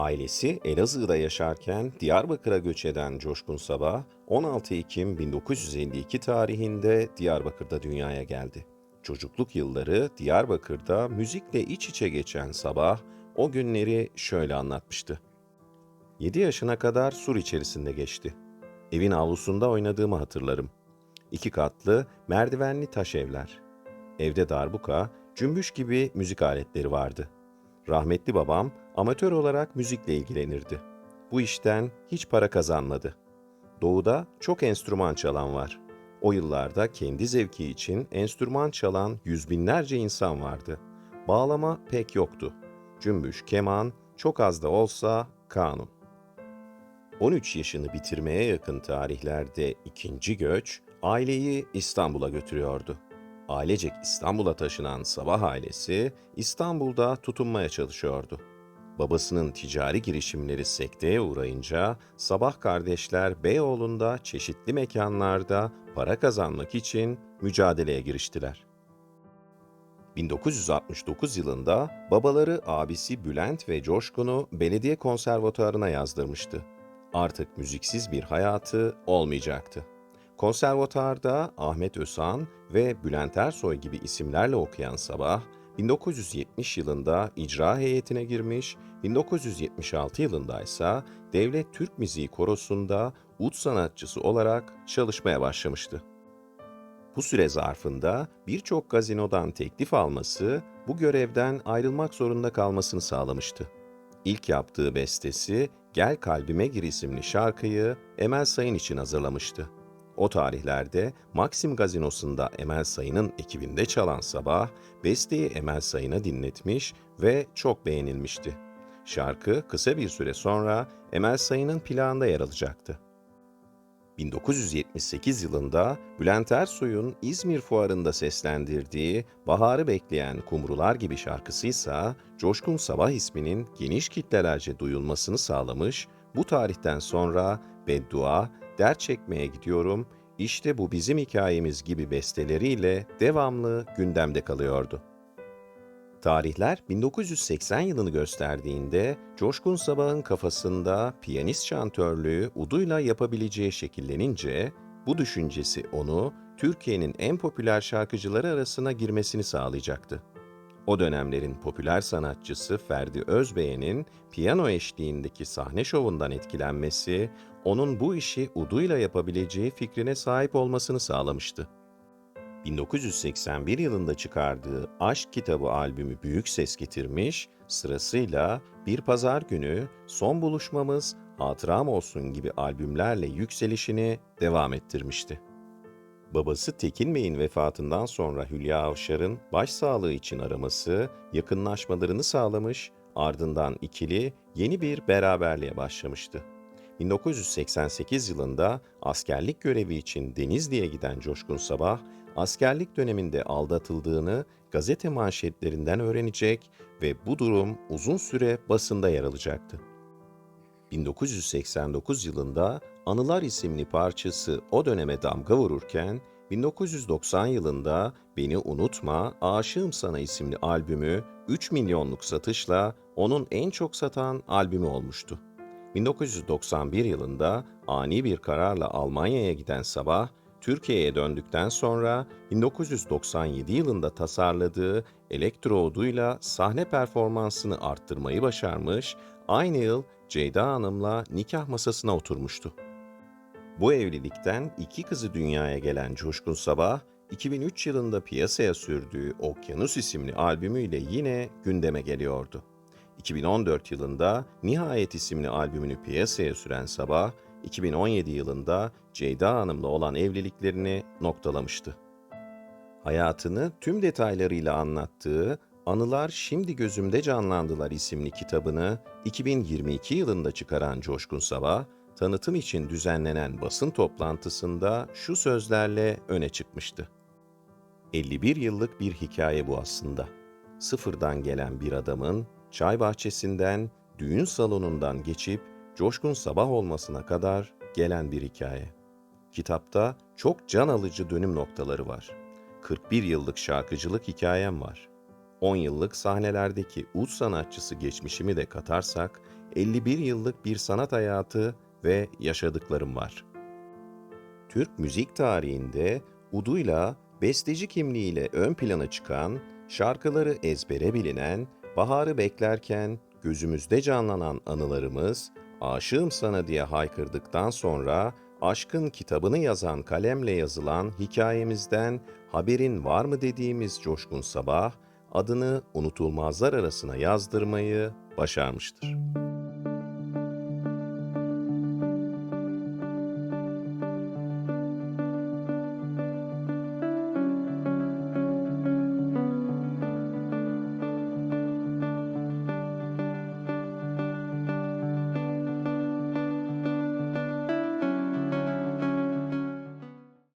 Ailesi Elazığ'da yaşarken Diyarbakır'a göç eden Coşkun Sabah, 16 Ekim 1952 tarihinde Diyarbakır'da dünyaya geldi. Çocukluk yılları Diyarbakır'da müzikle iç içe geçen Sabah, o günleri şöyle anlatmıştı. 7 yaşına kadar sur içerisinde geçti. Evin avlusunda oynadığımı hatırlarım. İki katlı, merdivenli taş evler. Evde darbuka, cümbüş gibi müzik aletleri vardı. Rahmetli babam amatör olarak müzikle ilgilenirdi. Bu işten hiç para kazanmadı. Doğuda çok enstrüman çalan var. O yıllarda kendi zevki için enstrüman çalan yüz binlerce insan vardı. Bağlama pek yoktu. Cümbüş, keman, çok az da olsa kanun. 13 yaşını bitirmeye yakın tarihlerde ikinci göç aileyi İstanbul'a götürüyordu. Ailecek İstanbul'a taşınan Sabah ailesi İstanbul'da tutunmaya çalışıyordu. Babasının ticari girişimleri sekteye uğrayınca Sabah kardeşler Beyoğlu'nda çeşitli mekanlarda para kazanmak için mücadeleye giriştiler. 1969 yılında babaları abisi Bülent ve Coşkun'u belediye konservatuarına yazdırmıştı. Artık müziksiz bir hayatı olmayacaktı. Konservatuarda Ahmet Ösan ve Bülent Ersoy gibi isimlerle okuyan Sabah, 1970 yılında icra heyetine girmiş, 1976 yılında ise Devlet Türk Müziği Korosu'nda ut sanatçısı olarak çalışmaya başlamıştı. Bu süre zarfında birçok gazinodan teklif alması bu görevden ayrılmak zorunda kalmasını sağlamıştı. İlk yaptığı bestesi Gel Kalbime Gir isimli şarkıyı Emel Sayın için hazırlamıştı. O tarihlerde Maxim Gazinosu'nda Emel Sayın'ın ekibinde çalan Sabah, besteyi Emel Sayın'a dinletmiş ve çok beğenilmişti. Şarkı kısa bir süre sonra Emel Sayın'ın plağında yer alacaktı. 1978 yılında Bülent Ersoy'un İzmir Fuarı'nda seslendirdiği Baharı Bekleyen Kumrular gibi şarkısıysa Coşkun Sabah isminin geniş kitlelerce duyulmasını sağlamış, bu tarihten sonra Beddua, Dert Çekmeye Gidiyorum, İşte Bu Bizim Hikayemiz gibi besteleriyle devamlı gündemde kalıyordu. Tarihler 1980 yılını gösterdiğinde Coşkun Sabah'ın kafasında piyanist şantörlüğü uduyla yapabileceği şekillenince bu düşüncesi onu Türkiye'nin en popüler şarkıcıları arasına girmesini sağlayacaktı. O dönemlerin popüler sanatçısı Ferdi Özbeğen'in piyano eşliğindeki sahne şovundan etkilenmesi, onun bu işi uduyla yapabileceği fikrine sahip olmasını sağlamıştı. 1981 yılında çıkardığı Aşk Kitabı albümü büyük ses getirmiş, sırasıyla Bir Pazar Günü, Son Buluşmamız, Hatıram Olsun gibi albümlerle yükselişini devam ettirmişti. Babası Tekin Bey'in vefatından sonra Hülya Avşar'ın başsağlığı için araması, yakınlaşmalarını sağlamış, ardından ikili yeni bir beraberliğe başlamıştı. 1988 yılında askerlik görevi için Denizli'ye giden Coşkun Sabah, askerlik döneminde aldatıldığını gazete manşetlerinden öğrenecek ve bu durum uzun süre basında yer alacaktı. 1989 yılında Anılar isimli parçası o döneme damga vururken 1990 yılında Beni Unutma, Aşığım Sana isimli albümü 3 milyonluk satışla onun en çok satan albümü olmuştu. 1991 yılında ani bir kararla Almanya'ya giden Sabah, Türkiye'ye döndükten sonra 1997 yılında tasarladığı elektro uduyla sahne performansını arttırmayı başarmış, aynı yıl Ceyda Hanım'la nikah masasına oturmuştu. Bu evlilikten iki kızı dünyaya gelen Coşkun Sabah, 2003 yılında piyasaya sürdüğü Okyanus isimli albümüyle yine gündeme geliyordu. 2014 yılında Nihayet isimli albümünü piyasaya süren Sabah, 2017 yılında Ceyda Hanım'la olan evliliklerini noktalamıştı. Hayatını tüm detaylarıyla anlattığı Anılar Şimdi Gözümde Canlandılar isimli kitabını 2022 yılında çıkaran Coşkun Sabah, tanıtım için düzenlenen basın toplantısında şu sözlerle öne çıkmıştı. 51 yıllık bir hikaye bu aslında. Sıfırdan gelen bir adamın çay bahçesinden, düğün salonundan geçip coşkun sabah olmasına kadar gelen bir hikaye. Kitapta çok can alıcı dönüm noktaları var. 41 yıllık şarkıcılık hikayem var. 10 yıllık sahnelerdeki ud sanatçısı geçmişimi de katarsak 51 yıllık bir sanat hayatı ve yaşadıklarım var. Türk müzik tarihinde uduyla, besteci kimliğiyle ön plana çıkan, şarkıları ezbere bilinen, baharı beklerken gözümüzde canlanan anılarımız, aşığım sana diye haykırdıktan sonra aşkın kitabını yazan kalemle yazılan hikayemizden haberin var mı dediğimiz Coşkun Sabah, adını unutulmazlar arasına yazdırmayı başarmıştır.